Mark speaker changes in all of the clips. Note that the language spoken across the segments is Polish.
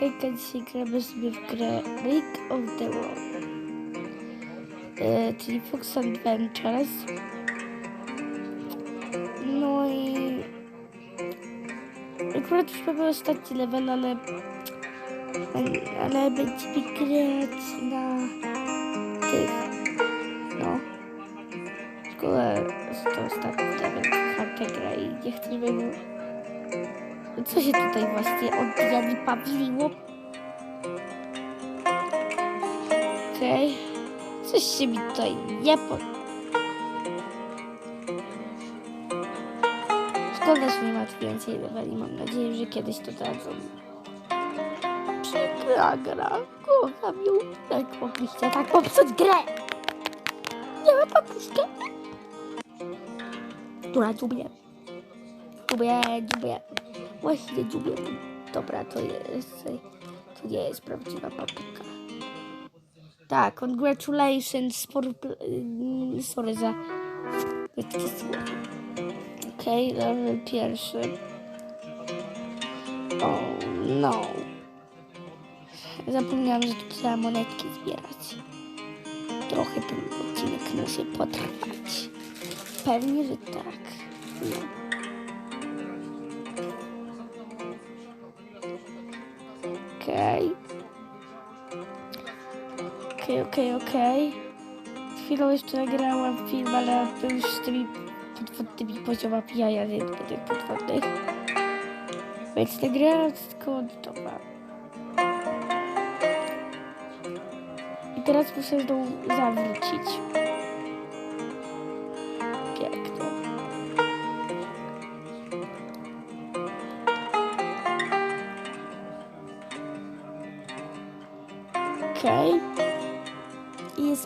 Speaker 1: Hejka, dzisiaj gramy sobie w grę Break of the Wall. E, czyli Fox Adventures. No i... Akurat już mamy ostatni level, ale... Ale będziemy grać na... tych... No. Szkoda, że to ostatni level. Kocham tę grę i nie chcę, żeby... Co się tutaj właśnie od Jany Pawliło? Okej. Coś się mi tutaj nie po... Szkoda, że nie ma więcej leveli. Mam nadzieję, że kiedyś to dadzą. Przykra gra. Kocham ją. Jak mogliście tak popsuć grę? Nie ma papuszkę. Która dziubie. Dziubie, dziubie. Właśnie dziubie. Dobra, to jest... To nie jest prawdziwa papuka. Tak, congratulations. For, mm, sorry za. Okej, okay, level pierwszy. Oh no. Zapomniałam, że tu trzeba monetki zbierać. Trochę ten odcinek musi potrwać. Pewnie, że tak. No. Okej, okej, okej. Chwilą jeszcze nagrałam film, ale był już z tymi podwodnymi poziomami jaja, nie tych podwodnych. Więc nagrałam tylko dobra. I teraz muszę znowu zawrócić.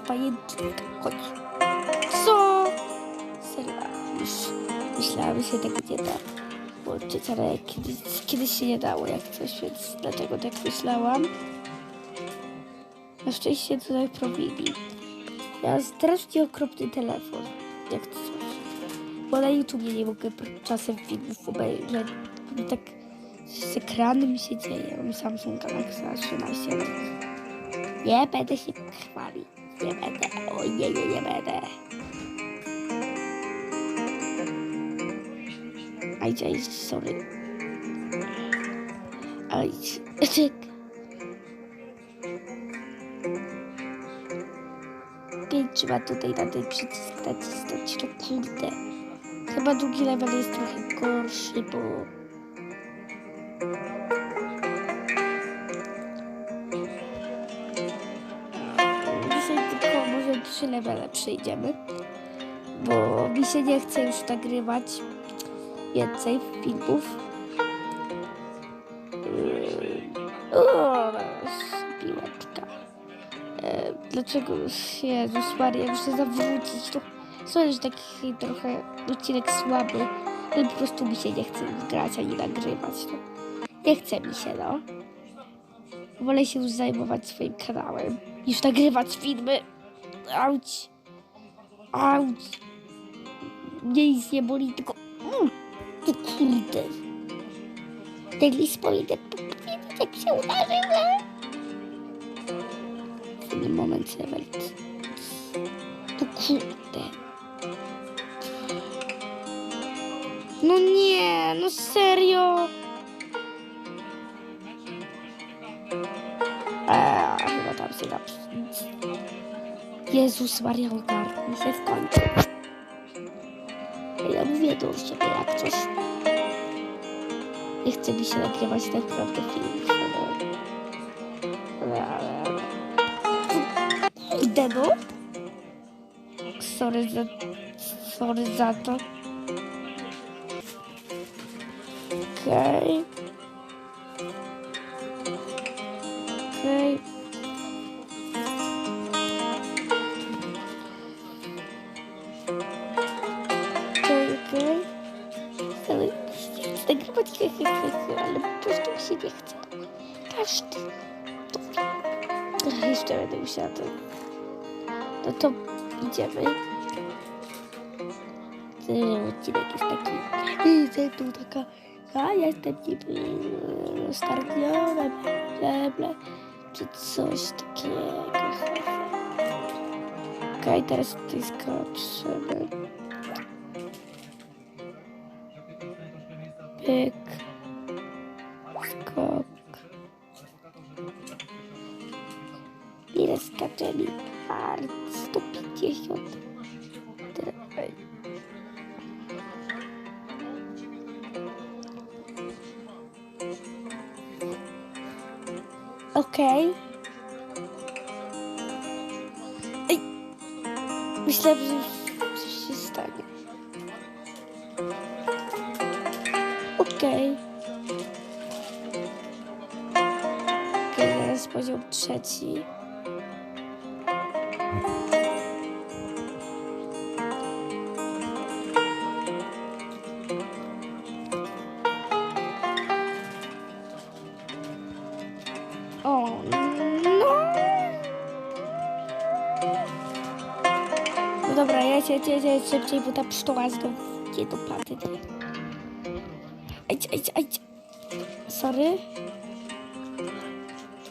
Speaker 1: Jest pajęczynka. Chodź. Co? Serio, już myślałam, że się tego nie da włączyć, ale kiedyś, kiedyś się nie dało jak coś, więc dlatego tak myślałam. Na szczęście to naprawili. Ja strasznie okropny telefon, jak to coś. Bo na YouTubie nie mogę czasem filmów obejrzeć. Bo tak z ekranem się dzieje. Mam Samsung Galaxy A13. Nie będę się chwalić. Nie będę. O nie, nie, będę. Aj, aj, sorry. Aj, czek. Trzeba tutaj na ten przycisk nacisnąć. No kurde. Chyba drugi level jest trochę gorszy, bo... trzy levele przejdziemy. Bo mi się nie chce już nagrywać więcej filmów. Yy, O, piłeczka. E, Dlaczego? Jezus Maria, muszę zawrócić. To sorry, że taki trochę odcinek słaby, ale po prostu mi się nie chce grać ani nagrywać. No. Nie chce mi się, no. Wolę się już zajmować swoim kanałem, niż nagrywać filmy. Auć. Auć. Mnie nic nie boli, tylko... Mm, ty kurde. Ten list powinien powiedzieć, jak się udarzył, nie? W tym moment level. To kurde. No nie, no serio. Eee, chyba tam się da. Jezus Maria, ogarnij się w końcu. Ja mówię do siebie jak coś. Nie chce mi się nagrywać naprawdę filmów, ale... Ale, ale. Kurde no! Sorry za... Sorry za to. Okej. Okej. Okej, okej. Nie chcę nagrywać ale po prostu się nie chce. Każdy. Jeszcze będę musiała to... No to idziemy. Ten odcinek jest taki... Ze mną taka... Ja jestem niby startniona. meble, czy coś takiego. Okej, teraz tutaj skoczymy. Pyk. Skok. Ile skaczemy? Part 150. Teraz- Okej. Ej. Myślałem, że coś się stanie. Okej. Okej, teraz poziom trzeci. Ja się cieszę szybciej, bo ta pszczoła znowu nie dopadnie. Ajdź, ajdź, ajdź. Sorry.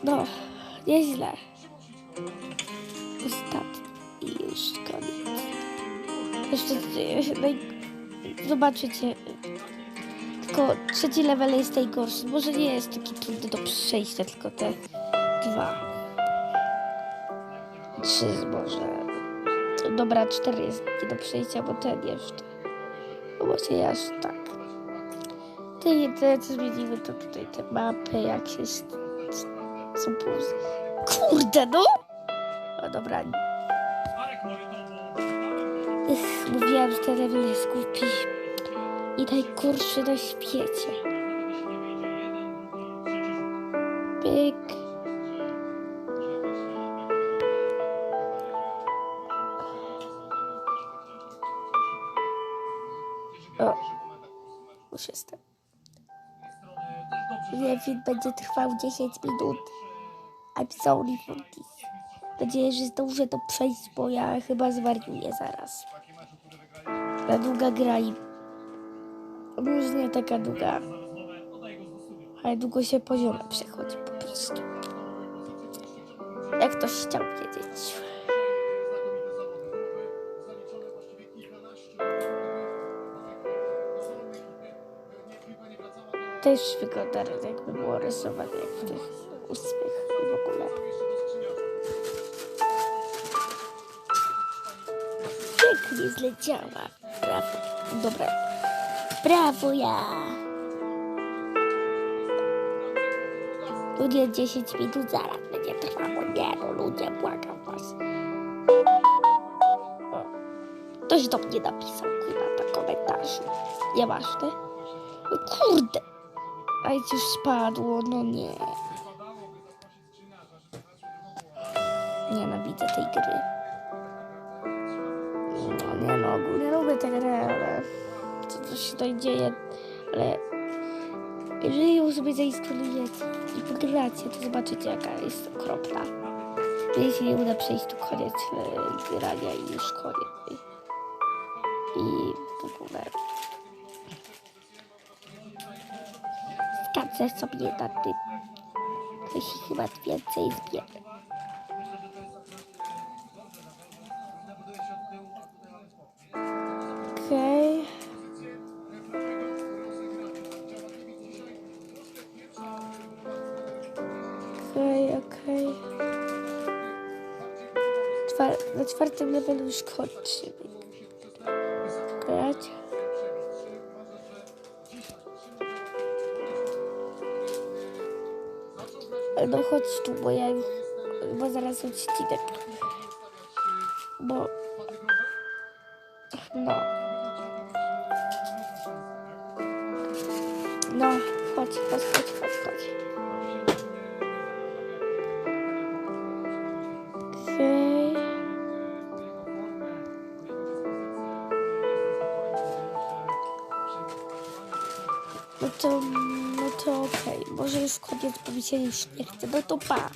Speaker 1: No, nieźle. Ostatni już koniec. Jeszcze, no zobaczycie. Tylko trzeci level jest najgorszy. Może nie jest taki trudny do przejścia, tylko te dwa. Trzy może. Dobra, cztery jest nie do przejścia, bo ten jeszcze. No może aż tak. Te jedyne co zmienimy to tutaj te mapy, jak się są puzy. Kurde no! O dobra. Ech, mówiłam, że ten level jest głupi. I najgorszy na świecie. Pyk. O, już jestem. Level będzie trwał 10 minut. I'm sorry for this. Mam nadzieję, że zdążę to przejść, bo ja chyba zwariuję zaraz. Ta długa gra i... Już nie taka długa. Ale długo się poziomem przechodzi po prostu. Jak ktoś chciał wiedzieć. Też wygląda jakby było rysowane jak w tych ósmych i w ogóle. Pięknie zleciała. Brawo. Dobra. Brawo ja. Ludzie 10 minut zaraz będzie trwało. Nie no ludzie, błagam was. Ktoś do mnie napisał chyba na komentarzu. Nieważne. No kurde. A już spadło, no nie. Nienawidzę tej gry. No nie no, ogólnie lubię tę grę, ale co to się tutaj dzieje, ale jeżeli ją sobie zainstalujecie i pogracie, to zobaczycie jaka jest okropna. Jeśli nie uda przejść, to koniec e, grania i już koniec. I w ogóle skaczę sobie na tym. Się chyba więcej zbierze. Okej. Okej, okej. Na czwartym levelu już kończymy. No chodź tu, bo ja bo zaraz odcinek. Bo, no. No, chodź, chodź, chodź, chodź, chodź. Okej. No to, to okej. Może już koniec, bo nie chce. No to pa.